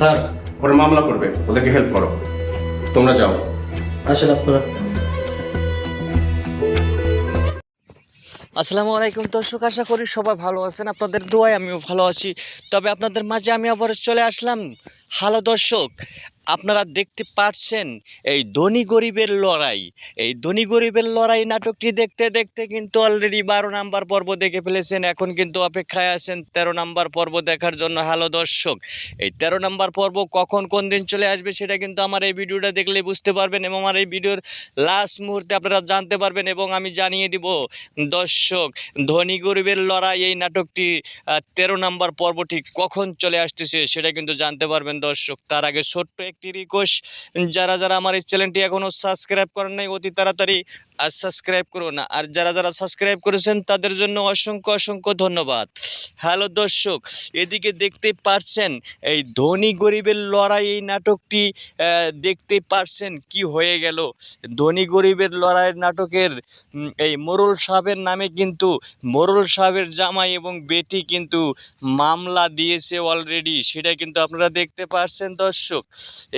Sir ওরা মামলা করবে ওদেরকে হেল্প করো। তোমরা যাও। আসেন আপনারা। আসসালামু আলাইকুম দর্শক আশা করি সবাই ভালো আছেন। আপনাদের দোয়ায় আমিও ভালো আছি। তবে আপনাদের মাঝে আমি আবার চলে আসলাম। হ্যালো দর্শক আপনারা দেখতে পাচ্ছেন এই ধনী গরিবের লড়াই। এই ধনী গরিবের লড়াই নাটকটি দেখতে দেখতে কিন্তু অলরেডি বারো নাম্বার পর্ব দেখে ফেলেছেন। এখন কিন্তু অপেক্ষায় আছেন তেরো নাম্বার পর্ব দেখার জন্য। হ্যালো দর্শক, এই তেরো নাম্বার পর্ব কখন কোন দিন চলে আসবে সেটা কিন্তু আমার এই ভিডিওটা দেখলে বুঝতে পারবেন এবং আমার এই ভিডিওর লাস্ট মুহূর্তে আপনারা জানতে পারবেন এবং আমি জানিয়ে দিব, দর্শক, ধনী গরিবের লড়াই এই নাটকটি তেরো নাম্বার পর্বটি কখন চলে আসতেছে সেটা কিন্তু জানতে পারবেন দর্শক। তার আগে ছোট্ট একটি রিকোয়েস্ট যারা যারা আমার এই চ্যানেলটি এখনও সাবস্ক্রাইব করেন নাই অতি তাড়াতাড়ি আর সাবস্ক্রাইব করুন আর যারা যারা সাবস্ক্রাইব করেছেন, তাদের জন্য অসংখ্য অসংখ্য ধন্যবাদ। হ্যালো দর্শক, এদিকে দেখতে পারছেন, এই ধনী গরিবের লড়াই, এই নাটকটি দেখতে পারছেন কি হয়ে গেল। ধনী গরিবের লড়াইয়ের নাটকের এই মোরল সাহেবের নামে কিন্তু, মোরল সাহেবের জামাই এবং বেটি কিন্তু মামলা দিয়েছে অলরেডি সেটা কিন্তু আপনারা দেখতে পারছেন দর্শক।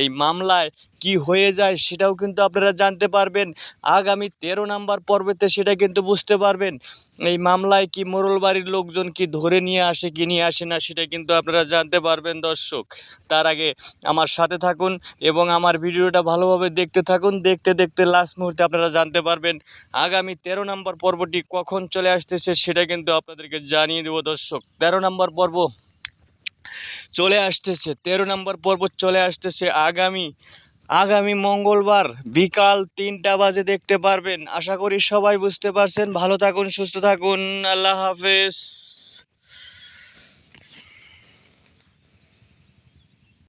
এই মামলায় কি হয়ে যায় সেটাও কিন্তু আপনারা জানতে পারবেন। আগামী তেরো নাম্বার পর্বেতে সেটা কিন্তু বুঝতে পারবেন। এই মামলায় কি মোরল বাড়ির লোকজন কি ধরে নিয়ে আসে, কি নিয়ে আসে না, সেটা কিন্তু আপনারা জানতে পারবেন দর্শক। তার আগে আমার সাথে থাকুন এবং আমার ভিডিওটা ভালোভাবে দেখতে থাকুন। দেখতে দেখতে লাস্ট মুহূর্তে আপনারা জানতে পারবেন আগামী তেরো নম্বর পর্বটি কখন চলে আসতেছে, সেটা কিন্তু আপনাদেরকে জানিয়ে দেবো দর্শক। তেরো নম্বর পর্ব চলে আসতেছে, তেরো নম্বর পর্ব চলে আসতেছে আগামী আগামী মঙ্গলবার বিকাল তিনটা বাজে দেখতে পারবেন। আশা করি সবাই বুঝতে পারছেন। ভালো থাকুন, সুস্থ থাকুন। আল্লাহ হাফেজ।